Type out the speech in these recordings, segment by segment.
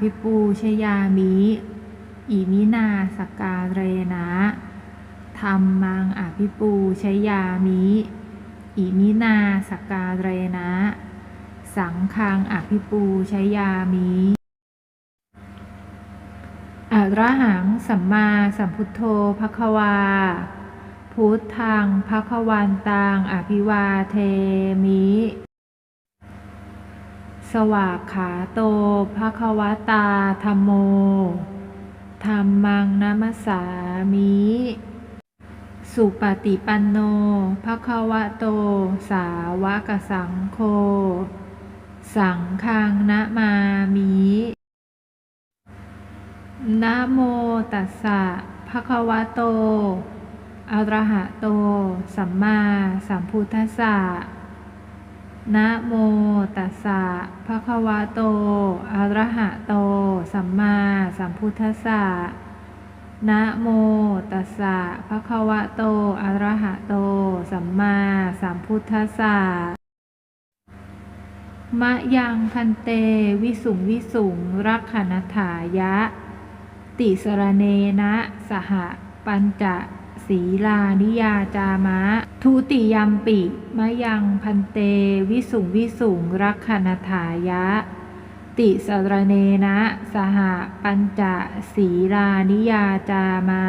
ภิปูชยามิ อิมินาสกการเรนะธรรมังอภิปูชยามิ อิมินาสกการเรนะ สังฆังอภิปูชยามิอะระหังสัมมาสัมพุทโธภควา พุทธังภควันตังอภิวาเทมิ สวากขาโตภควตาธรรมโมธรรมังนัมสสามิ สุปฏิปันโนภควโต สาวกสังโฆ สังฆังนะมามินะโมตัสสะภะคะวโต อรหะโต สัมมาสัมพุทธัสสะ นะโมตัสสะภะคะวะโต อะระหะโต สัมมาสัมพุทธัสสะ นะโมตัสสะภะคะวะโต อะระหะโต สัมมาสัมพุทธัสสะ มะยังพันเต วิสุงวิสุงรักขณถายะ ติสรเนนะ สหปัญจ ศีลานิยาจามะ ทุติยมปิมะยังพันเต วิสุงวิสุงรักขณถายะ ติสรเนนะสหปัญจศีลานิยาจามะ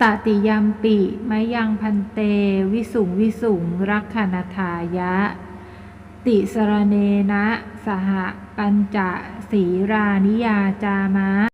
ตติยมปิมะยังพันเต วิสุงวิสุงรักขณถายะ ติสรเนนะสหปัญจศีรานิยาจามะ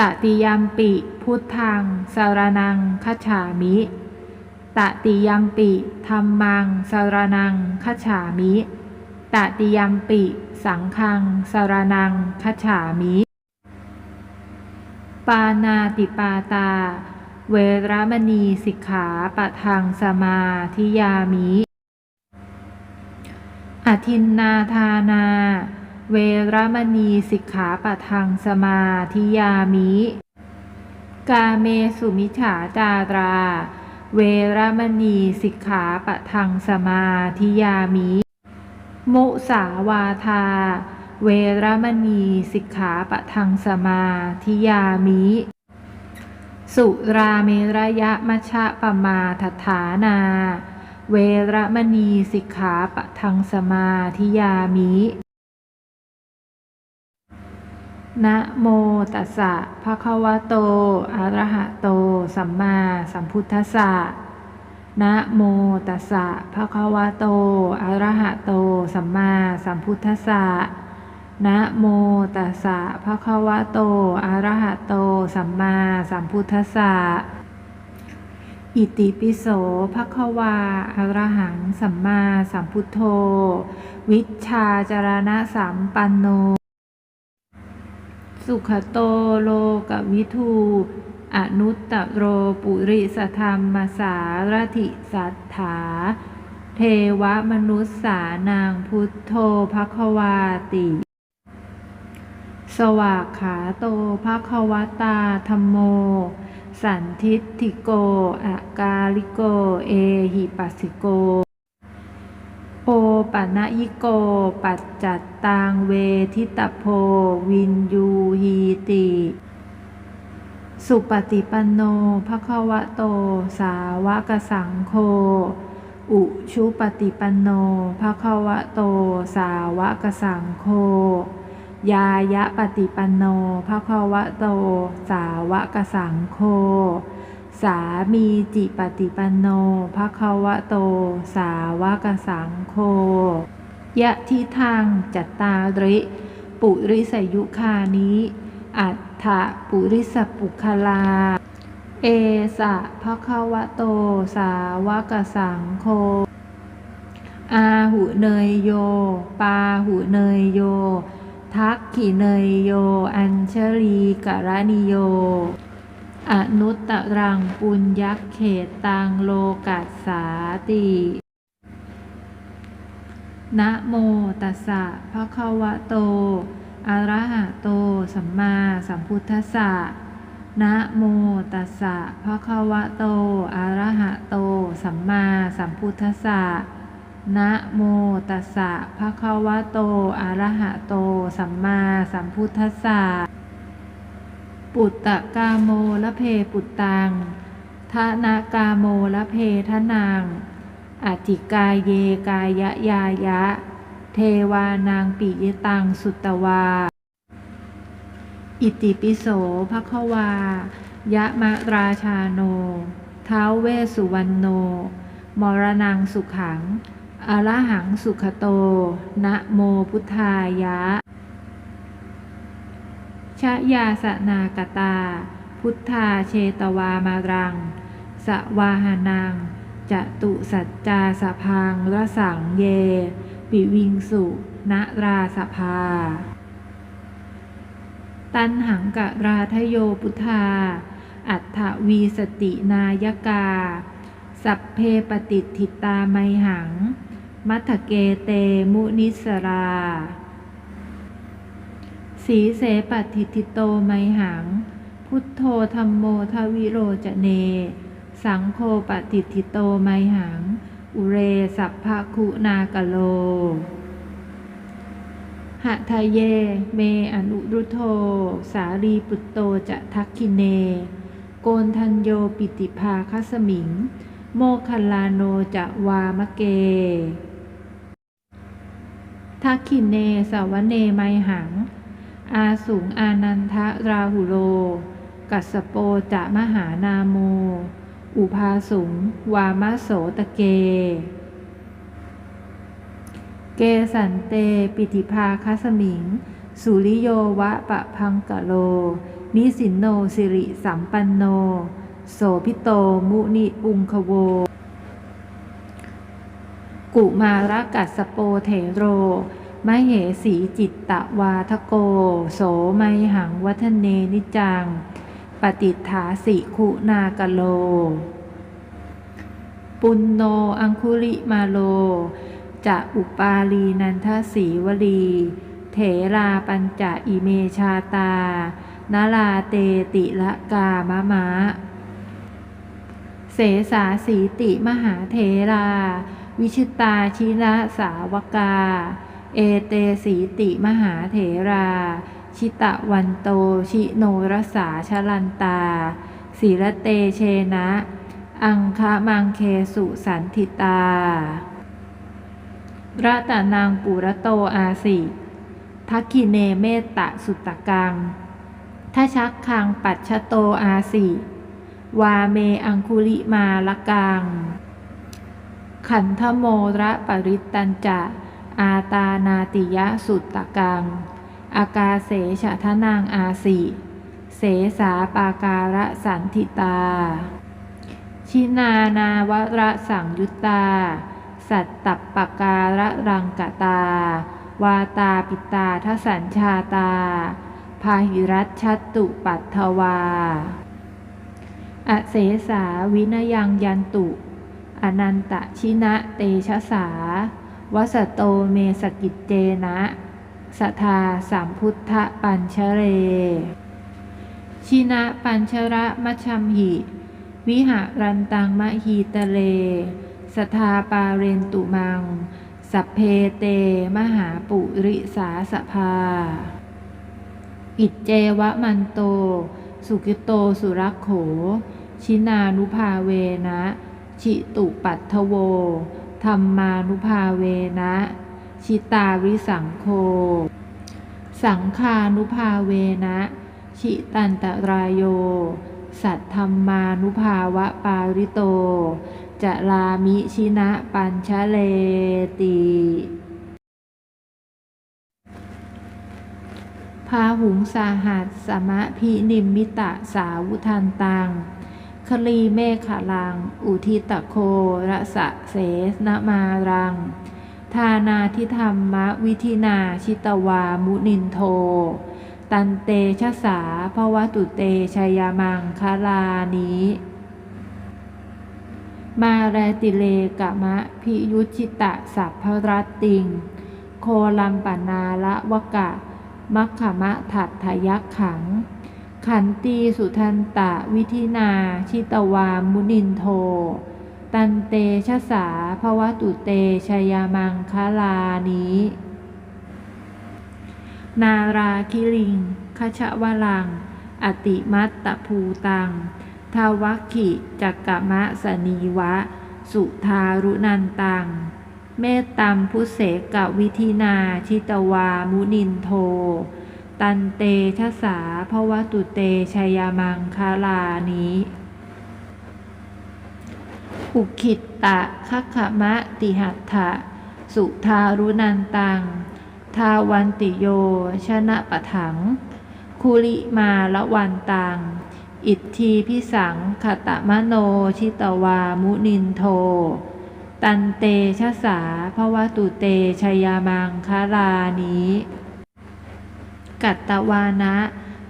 ตติยมปิ พุทธังสารนังคัจฉามิ ตติยมปิธรรมังสารนังคัจฉามิ ตติยมปิ สังฆังสารนังคัจฉามิ ปานาติปาตา เวรมณีสิกขาปะทังสมาธิยามิอทินนาทานา เวรมณีสิกขาปะทังสมาธิยามิ กาเมสุมิฉาจารา เวรมณีสิกขาปะทังสมาธิยามิ มุสาวาทา เวรมณีสิกขาปะทังสมาธิยามิ สุราเมระยะมัชะปมาทฐานา เวรมณีสิกขาปะทังสมาธิยามิ นะโมตัสสะภะคะวะโต อะระหะโต สัมมาสัมพุทธัสสะนะโมตัสสะภะคะวะโต อะระหะโต สัมมาสัมพุทธัสสะนะโมตัสสะภะคะวะโต อะระหะโต สัมมาสัมพุทธัสสะอิติปิโสภะคะวาอะระหัง สัมมาสัมพุทโธ วิชชาจารณะสัมปันโน สุขโตโลกวิทูอนุตตโรปุริสธรรมสารถิสัทธา เทวมนุษสานางพุทโธภควาติ สวากขาโตภควตาธรรมโม สันทิฏฐิโกอากาลิโก เอหิปัสสิโก โอปัญญิโก ปัจจัตตังเวทิตโพ วินยูหีติ สุปฏิปันโนภควะโต สาวกสังโฆ อุชุปฏิปันโนภควะโต สาวกสังโฆ ยายะปฏิปันโนภควะโต สาวกสังโฆ สามีจิปฏิปันโนภควะโต สาวกสังโฆยะทิทางจัตตาริ ปุริสยุคานิ อัฏฐปุริสปุคลา เอสะภะควะโต สาวกสังโฆ อาหุเนยโย ปาหุเนยโย ทักขิเนยโย อัญชลีกรณิโย อนุตตรังปุญยักเขตตังโลกัสสาตินะโมตัสสะภะคะวะโต อะระหะโต สัมมาสัมพุทธัสสะนะโมตัสสะภะคะวะโต อะระหะโต สัมมาสัมพุทธัสสะนะโมตัสสะภะคะวะโต อะระหะโต สัมมาสัมพุทธัสสะ ปุตตะกาโมละเพปุตตังทนากาโมละเพทนังอจิกายเยกายะยายะ เทวานางปิยตังสุตตวา อิติปิโสภควา ยะมะราชาโนท้าวเวสสุวรรณโน มรณังสุขังอรหังสุขโต นะโมพุทธายะ ชยาสนากตา พุทธาเชตวามารัง สวาหานังจะตุสัจจาสพังระสังเย ปิวิงสุนราสภา ตันหังกะราทโยพุทธา อัฏฐวีสตินายกา สัพเพปฏิทิตาไมหัง มัทเกเตมุนิสรา สีเสปฏิทิโตไมหัง พุทโธธรรมโมทวิโรจเน สังโฆปฏิทิโตไมหัง อุเรสัพพะคุณากโลหะทะเย เมอนุรุโท สารีปุตโตจะทักคิเน โกนทันโยปิติภาคสมิง โมคัลลาโนจะวามะเก ทักขินเนสาวเนไมหัง อาสูงอานันทะราหุโล กัสโปจะมหานาโม อุภาสุงวามโสตะเก เกสันเตปิติภาคสมิง สุริโยวะปะพังกะโล นิสินโนสิริสัมปันโน โสพิโตมุนิปุงคโว กุมารกัสโปเถโร มเหสีจิตตวาทโก โสไมหังวัฒเนนิจัง ปฏิฐาสิคุณากะโล ปุณโนอังคุลิมาโล จะอุปาลีนันทสีวลี เถราปัญจอิเมชาตา นาลาเตติละกามะมะ เสสาสีติมหาเถรา วิชิตาชิละสาวกา เอเตสีติมหาเถรา ชิตะวันโต ชิโนรสาชลันตาสีละเตเชนะ อังคะมังเคสุสันทิตารัตานางปุระโตอาสิทักขิเนเมตตะสุตะกังทัชักคังปัจชโตอาสิ วาเมอังคุลิมาละกัง ขันธโมระปริตตันจะ อาตานาติยะสุตตะกัง อากาเสฉะทนางอาสิ เสสาปาการะสันทิตา ชินานาวระสังยุตตา สัตตปปการะรังกตา วาตาปิตาทสัญชาตา พาหิรัตชตตุปัตถวา อเสสาวินยังยันตุ อนันตชินะเตชะสา วสโตเมสกิจเจนะสทาสามพุทธปัญชเร ชินะปัญชระมัชัมหิ วิหารันตังมะฮีตะเล สทาปาเรนตุมัง สัพเพเต มหาปุริสาสภา อิจเจวะมันโต สุกิโตสุรักโข ชินานุภาเวนะ ชิตุปัทโว ธรรมานุภาเวนะ ชิตาริสังโฆสังคานุภาเวนะ ชิตันตรายโย สัทธรรมานุภาวะปาริโต จะลามิชินะปัญชเลติพาหุงสาหัสสมะพินิมมิตะสาวุทันตัง คลีเมฆลัง อุทิตโคระสะเสสนมารัง ทานาทิธรรมวิธินาชิตวามุนินโท ตันเตชะสาภวตุเตชยามังคลานีมาแรติเลกะมะพิยุชิตะสัพพรัตติง โคลัมปนาละวกะ มัคขมะถัดทยักขัง ขันตีสุทันตะวิธินา ชิตวามุนินโท ตันเตชะสาภวตุเตชยามังคลานี้ นาราคิลิงคชวลัง อติมัตตภูตัง ทาวัคขิจักกะมะสนีวะ สุทารุนันตัง เมตตัมพุเสกวิธินา ชิตวามุนินโท ตันเตชะสาภวตุเตชยามังคาลานี้อุคิตตะคัคขมะติหัตถะ สุทารุนันตัง ทาวันติโย ชนะปะถัง คุลิมาละวันตัง อิทธีพิสังขตะมโนชิตวามุนินโท ตันเตชะสาภวตุเตชยามังคาลานี้ กัตตวานะ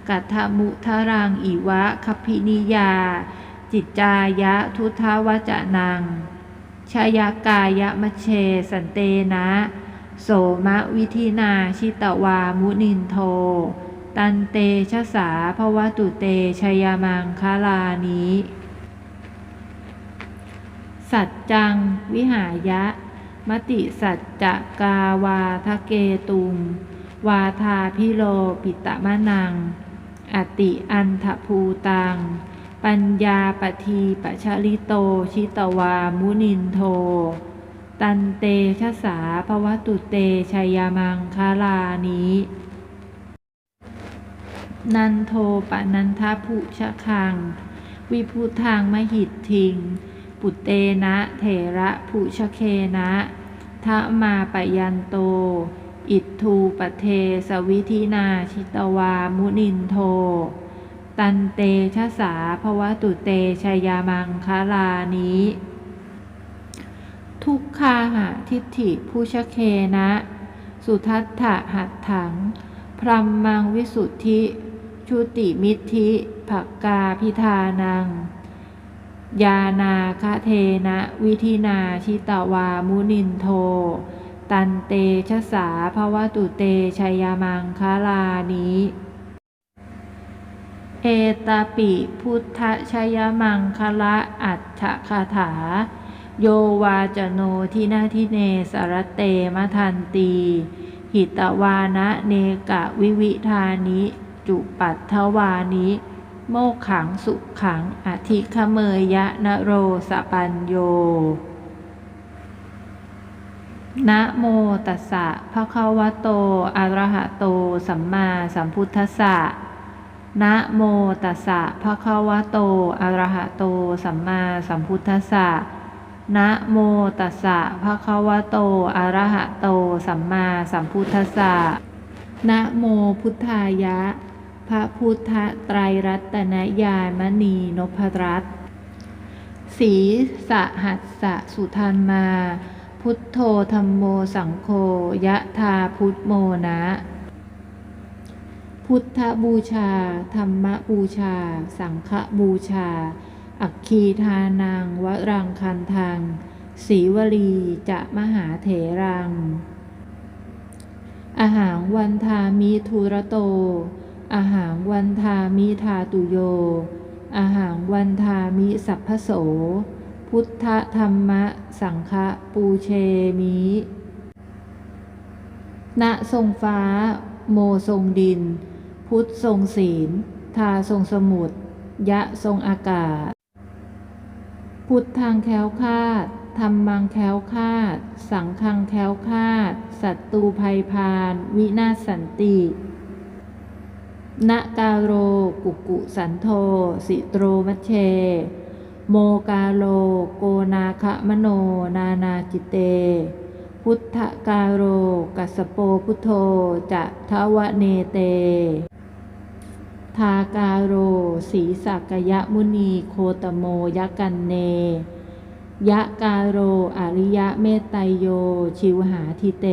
กัตถมุทรังอิวะคพินิยา จิตจายะทุทาวจนังชายากายะมะเชสันเตนะ โสมะวิธินาชิตวามุนินโท ตันเตชะสาภวตุเตชยามังคาลานีสัจจัง วิหายะ มติสัจจกาวาทะเกตุง วาทาพิโลปิตะมะนัง อติอันทภูตัง ปัญญาปทีปชลิโตชิตวามุนินโท ตันเตชะสาภวตุเตชยามังคาลานี้นันโทปนันทภูชะคัง วิพุทธังมหิตทิง ปุตเตนะเถระภูชะเคนะทะมาปยันโต อิททูปเทสวิธินาชิตวามุนินโท ตันเตชะสาภวตุเตชยามังคาลานี้ ทุกขาหะทิฏฐิผู้ชเคนะ สุทัตถะหัตถัง พรัมมังวิสุทธิ ชุติมิทธิผักกาพิธานัง ยานาคะเทนะ วิธินาชิตวามุนินโท ตันเตชะสาภวตุเตชัยามังคลานี้เอตาปิพุทธชัยมังคละอัตถคาถา โยวาจโนทินาทิเนสารเตมทันตี หิตวานะเนกะวิวิธานิ จุปัตถวานิ โมขังสุขังอธิคเมยยะนโรสปัญโย นะโมตัสสะภะคะวะโต อะระหะโต สัมมาสัมพุทธัสสะ นะโมตัสสะภะคะวะโต อะระหะโต สัมมาสัมพุทธัสสะ นะโมตัสสะภะคะวะโต อะระหะโต สัมมาสัมพุทธัสสะ นะโมพุทธายะ พระพุทธไตรรัตนยานมณีนพรัตสีสหัสสะสุทันมา พุทโธธรรมโมสังโฆยะธาพุทโมนะ พุทธบูชา ธรรมบูชา สังฆบูชา อัคคีทานังวรังคันทังสีวลีจะมหาเถรัง อาหารวันทามิทุระโต อาหารวันทามิทาตุโย อาหารวันทามิสัพพโส พุทธธรรมะ สังฆปูเชมิณทรงฟ้า โมทรงดิน พุทธทรงศีล ทาทรงสมุทรยะทรงอากาศ พุทธังแคล้วคาดธรรมังแคล้วคาด สังฆังแคล้วคาดศัตรูภัยพาน วินาศสันตินกาโร กุกุสันโท สิโตรมัชเช โมกาโลโกนาคะมโนนานาจิตเต พุทธกาโรกัสโปพุทโธจะทวเนเต ทากาโรสีสักยะมุนีโคตโมยกันเน ยะกาโรอริยะเมตไตโยชิวหาทิเต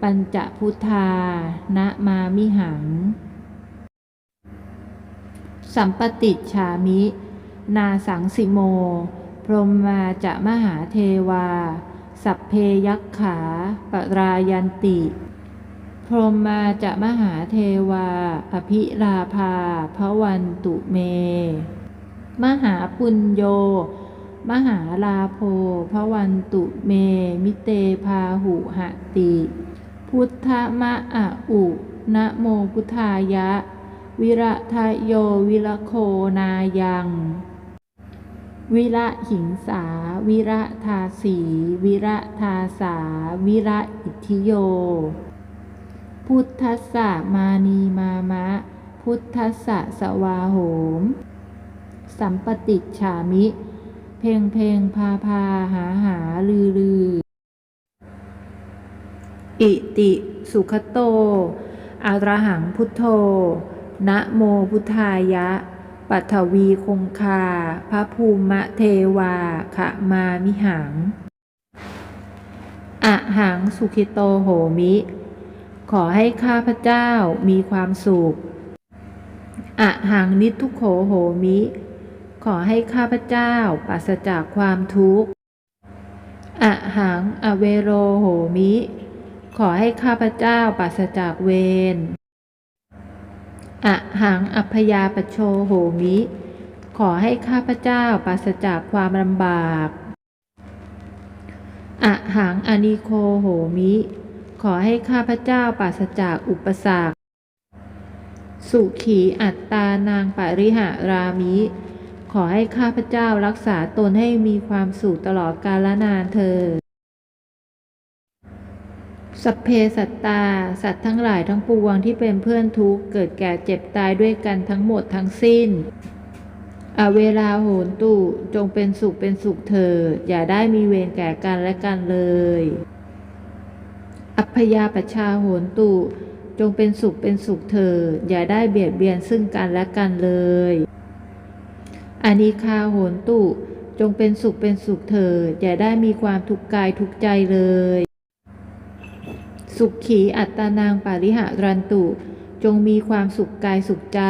ปัญจพุทธานะมามิหัง สัมปติชามิ นาสังสิโม พรหมาจะมหาเทวา สัพเพยักขาปรายันติ พรหมาจะมหาเทวา อภิลาภาพระวันตุเม มหาปุญโย มหาลาโภพระวันตุเม มิเตพาหุหติ พุทธมะอะอุนะโมพุทธายะ วิระทะโยวิระโคนายัง วิระหิงสา วิระทาสี วิระทาสา วิระอิทธิโย พุทธัสสะมานีมามะ พุทธัสสะสวาโหม สัมปติฉามิ เพลงเพลงพาพาหาหาลือลือ อิติสุขโตอะรหังพุทโธ นะโมพุทธายะ ปัทวีคงคา พระภูมิเทวาขะมามิหังอะหังสุขิโตโหมิ ขอให้ข้าพเจ้ามีความสุขอะหังนิทุโขโหมิ ขอให้ข้าพเจ้าปราศจากความทุกข์อะหังอเวโรโหมิ ขอให้ข้าพเจ้าปราศจากเวร อะหังอัพยาปโชโหมิ ขอให้ข้าพเจ้าปราศจากความลำบากอะหังอนิโคโหมิ ขอให้ข้าพเจ้าปราศจากอุปสรรค สุขีอัตตานางปริหารามิ ขอให้ข้าพเจ้ารักษาตนให้มีความสุขตลอดกาลนานเธอ สัพเพสัตตา สัตว์ทั้งหลายทั้งปวงที่เป็นเพื่อนทุกข์เกิดแก่เจ็บตายด้วยกันทั้งหมดทั้งสิ้น อเวลาโหนตุจงเป็นสุขเป็นสุขเถิดอย่าได้มีเวรแก่กันและกันเลย อัพยาปชาโหนตุจงเป็นสุขเป็นสุขเถิดอย่าได้เบียดเบียนซึ่งกันและกันเลยอานิคาโหนตุจงเป็นสุขเป็นสุขเถิดอย่าได้มีความทุกข์กายทุกใจเลย สุขขีอัตานางปาริหารันตุ จงมีความสุขกายสุขใจ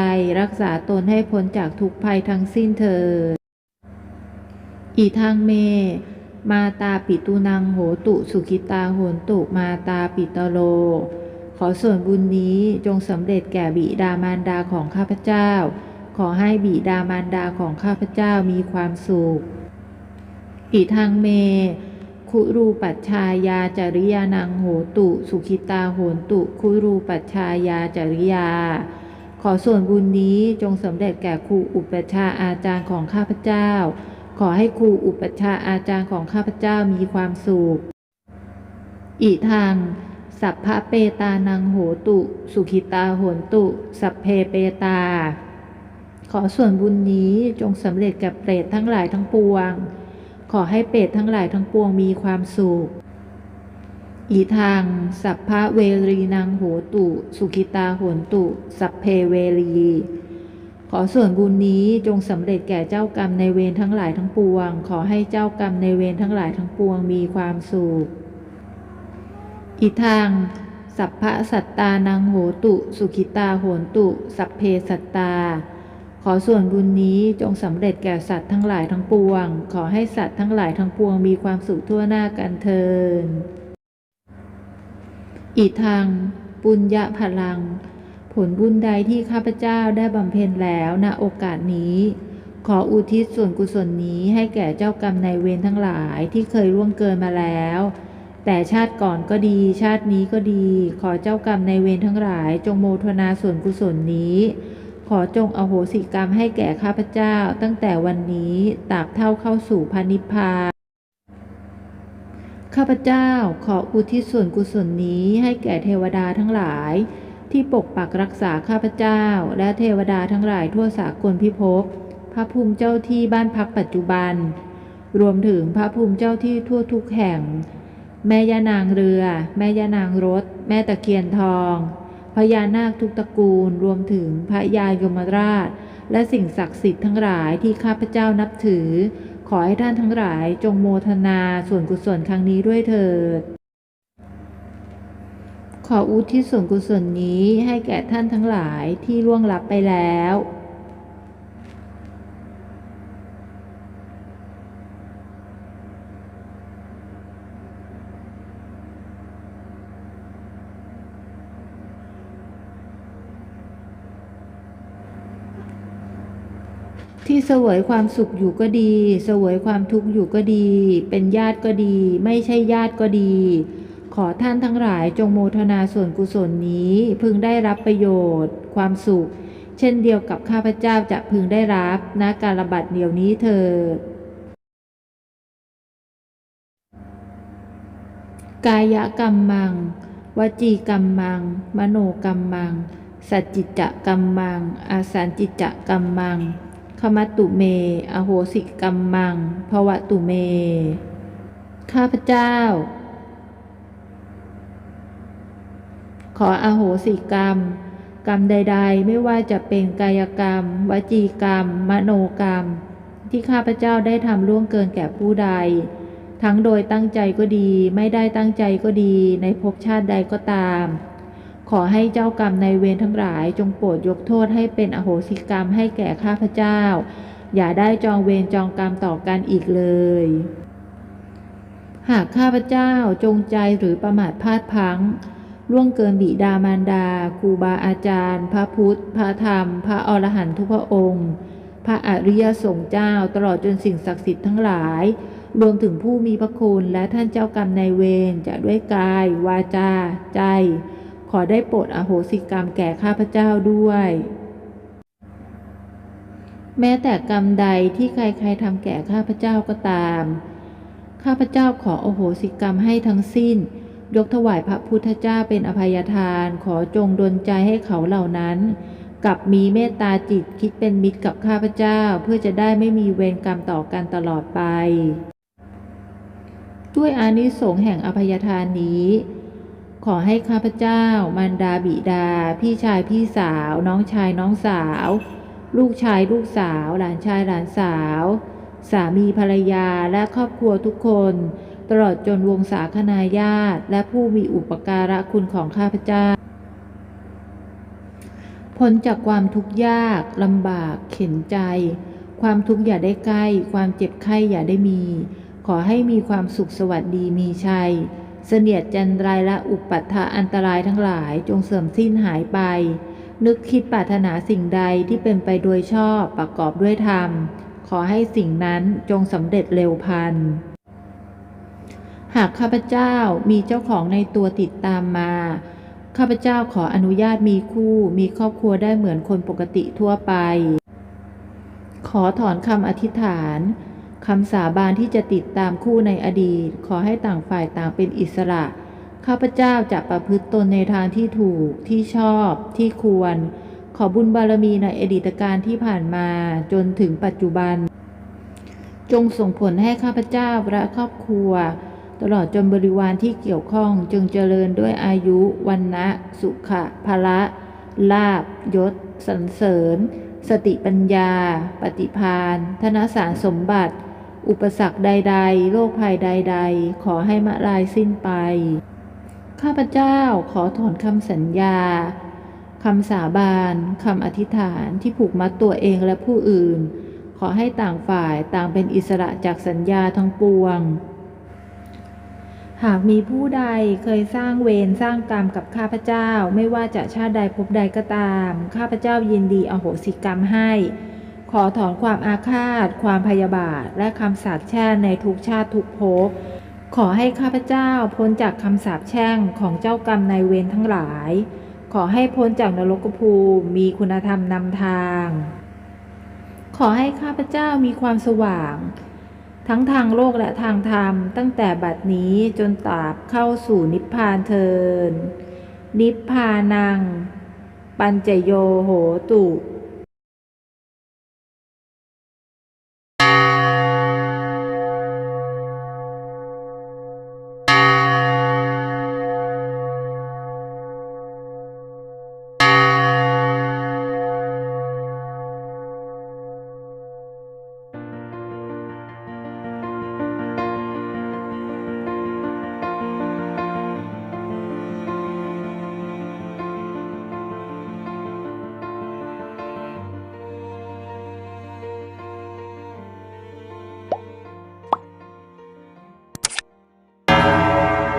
รักษาตนให้พ้นจากทุกภัยทั้งสิ้นเถิดอีทางเม มาตาปิตุนังโหตุสุขิตาโหนตุมาตาปิตโล ขอส่วนบุญนี้จงสำเร็จแก่บิดามารดาของข้าพเจ้า ขอให้บิดามารดาของข้าพเจ้ามีความสุขอีทางเม คุรูปัชชายาจริยานังโหตุ สุขิตาโหนตุ คุรูปัชชายาจริยา ขอส่วนบุญนี้จงสำเร็จแก่ครูอุปชาอาจารย์ของข้าพเจ้า ขอให้ครูอุปชาอาจารย์ของข้าพเจ้ามีความสุขอีทางสัพพะเปตานังโหตุ สุขิตาโหนตุ สัพเพเปตา ขอส่วนบุญนี้จงสำเร็จแก่เปรตทั้งหลายทั้งปวง ขอให้เปรตทั้งหลายทั้งปวงมีความสุข อีทาง สัพพะเวรีนางโหตุ สุขิตาโหนตุ สัพเพเวรี ขอส่วนบุญนี้จงสำเร็จแก่เจ้ากรรมในเวรทั้งหลายทั้งปวง ขอให้เจ้ากรรมในเวรทั้งหลายทั้งปวงมีความสุข อีทาง สัพพะสัตตานังโหตุ สุขิตาโหนตุ สัพเพสัตตา ขอส่วนบุญนี้จงสำเร็จแก่สัตว์ทั้งหลายทั้งปวง ขอให้สัตว์ทั้งหลายทั้งปวงมีความสุขทั่วหน้ากันเทินอีกทางปุญญาพลัง ผลบุญใดที่ข้าพเจ้าได้บำเพ็ญแล้วณโอกาสนี้ ขออุทิศส่วนกุศลนี้ให้แก่เจ้ากรรมนายเวรทั้งหลายที่เคยล่วงเกินมาแล้ว แต่ชาติก่อนก็ดี ชาตินี้ก็ดี ขอเจ้ากรรมนายเวรทั้งหลาย จงโมทนาส่วนกุศลนี้ ขอจงอโหสิกรรมให้แก่ข้าพเจ้า ตั้งแต่วันนี้ตราบเท่าเข้าสู่พานิพพานข้าพเจ้าขออุทิศส่วนกุศลนี้ให้แก่เทวดาทั้งหลาย ที่ปกปักรักษาข้าพเจ้า และเทวดาทั้งหลายทั่วสากลพิภพพระภูมิเจ้าที่บ้านพักปัจจุบัน รวมถึงพระภูมิเจ้าที่ทั่วทุกแห่ง แม่ย่านางเรือ แม่ย่านางรถ แม่ตะเคียนทอง พญานาคทุกตระกูลรวมถึงพระยายมราช และสิ่งศักดิ์สิทธิ์ทั้งหลายที่ข้าพเจ้านับถือ ขอให้ท่านทั้งหลายจงโมทนาส่วนกุศลครั้งนี้ด้วยเถิด ขออุทิศส่วนกุศลนี้ให้แก่ท่านทั้งหลายที่ล่วงลับไปแล้ว ที่เสวยความสุขอยู่ก็ดี เสวยความทุกข์อยู่ก็ดี เป็นญาติก็ดี ไม่ใช่ญาติก็ดี ขอท่านทั้งหลายจงโมทนาส่วนกุศลนี้ พึงได้รับประโยชน์ ความสุข เช่นเดียวกับข้าพเจ้าจะพึงได้รับณการระบัดเดียวนี้เถิดกายกรรมมัง วจีกรรมมัง มโนกรรมมัง สัจจิจกรรมมัง อาสันจิจกรรมมัง มัตตุเม อโหสิกรรมมังภวตุเม ข้าพเจ้า ขออโหสิกรรม กรรมใด ๆ ไม่ว่าจะเป็นกายกรรม วจีกรรม มโนกรรม ที่ข้าพเจ้าได้ทำล่วงเกินแก่ผู้ใด ทั้งโดยตั้งใจก็ดี ไม่ได้ตั้งใจก็ดี ในภพชาติใดก็ตาม ขอให้เจ้ากรรมในเวรทั้งหลาย จงโปรดยกโทษให้เป็นอโหสิกรรมให้แก่ข้าพเจ้า อย่าได้จองเวรจองกรรมต่อกันอีกเลย หากข้าพเจ้าจงใจหรือประมาทพลาดพลั้งล่วงเกินบิดามารดาครูบาอาจารย์ พระพุทธ พระธรรม พระอรหันตุพระองค์ พระอริยสงฆ์เจ้าตลอดจนสิ่งศักดิ์สิทธิ์ทั้งหลาย รวมถึงผู้มีพระคุณและท่านเจ้ากรรมนายเวรจะด้วยกาย วาจา ใจ ขอได้โปรดอโหสิกรรมแก่ข้าพเจ้าด้วย แม้แต่กรรมใดที่ใครๆทำแก่ข้าพเจ้าก็ตาม ข้าพเจ้าขออโหสิกรรมให้ทั้งสิ้น ยกถวายพระพุทธเจ้าเป็นอภัยทาน ขอจงดลใจให้เขาเหล่านั้นกลับมีเมตตาจิตคิดเป็นมิตรกับข้าพเจ้าเพื่อจะได้ไม่มีเวรกรรมต่อกันตลอดไป ด้วยอานิสงส์แห่งอภัยทานนี้ ขอให้ข้าพเจ้า มารดาบิดา พี่ชายพี่สาว น้องชายน้องสาว ลูกชายลูกสาว หลานชายหลานสาว สามีภรรยาและครอบครัวทุกคน ตลอดจนวงศาคณาญาติ และผู้มีอุปการะคุณของข้าพเจ้าพ้นจากความทุกข์ยากลำบากเข็นใจ ความทุกข์อย่าได้ใกล้ ความเจ็บไข้อย่าได้มี ขอให้มีความสุขสวัสดีมีชัย เสนียดจันไรและอุปัฏฐะอันตรายทั้งหลายจงเสื่อมสิ้นหายไป นึกคิดปรารถนาสิ่งใดที่เป็นไปโดยชอบประกอบด้วยธรรม ขอให้สิ่งนั้นจงสำเร็จเร็วพัน หากข้าพเจ้ามีเจ้าของในตัวติดตามมา ข้าพเจ้าขออนุญาตมีคู่มีครอบครัวได้เหมือนคนปกติทั่วไป ขอถอนคำอธิษฐาน คำสาบานที่จะติดตามคู่ในอดีต ขอให้ต่างฝ่ายต่างเป็นอิสระ ข้าพเจ้าจะประพฤติตนในทางที่ถูกที่ชอบที่ควร ขอบุญบารมีในอดีตการที่ผ่านมาจนถึงปัจจุบัน จงส่งผลให้ข้าพเจ้าและครอบครัว ตลอดจนบริวารที่เกี่ยวข้องจึงเจริญด้วยอายุวันนะสุขะภละลาบยศสรรเสริญ สติปัญญา ปฏิพานธนสารสมบัติ อุปสรรคใดๆ โรคภัยใดๆ ขอให้มะลายสิ้นไป ข้าพเจ้าขอถอนคำสัญญาคำสาบานคำอธิษฐานที่ผูกมัดตัวเองและผู้อื่น ขอให้ต่างฝ่ายต่างเป็นอิสระจากสัญญาทั้งปวง หากมีผู้ใดเคยสร้างเวรสร้างกรรมกับข้าพเจ้า ไม่ว่าจะชาติใดภพใดก็ตาม ข้าพเจ้ายินดีอโหสิกรรมให้ ขอถอนความอาฆาต ความพยาบาท และคำสาปแช่งในทุกชาติทุกภพขอให้ข้าพเจ้าพ้นจากคำสาปแช่งของเจ้ากรรมนายเวรทั้งหลาย ขอให้พ้นจากนรกภูมิมีคุณธรรมนำทาง ขอให้ข้าพเจ้ามีความสว่าง ทั้งทางโลกและทางธรรม ตั้งแต่บัดนี้จนตราบเข้าสู่นิพพานเทิน นิพพานัง ปัญจโยโหตุ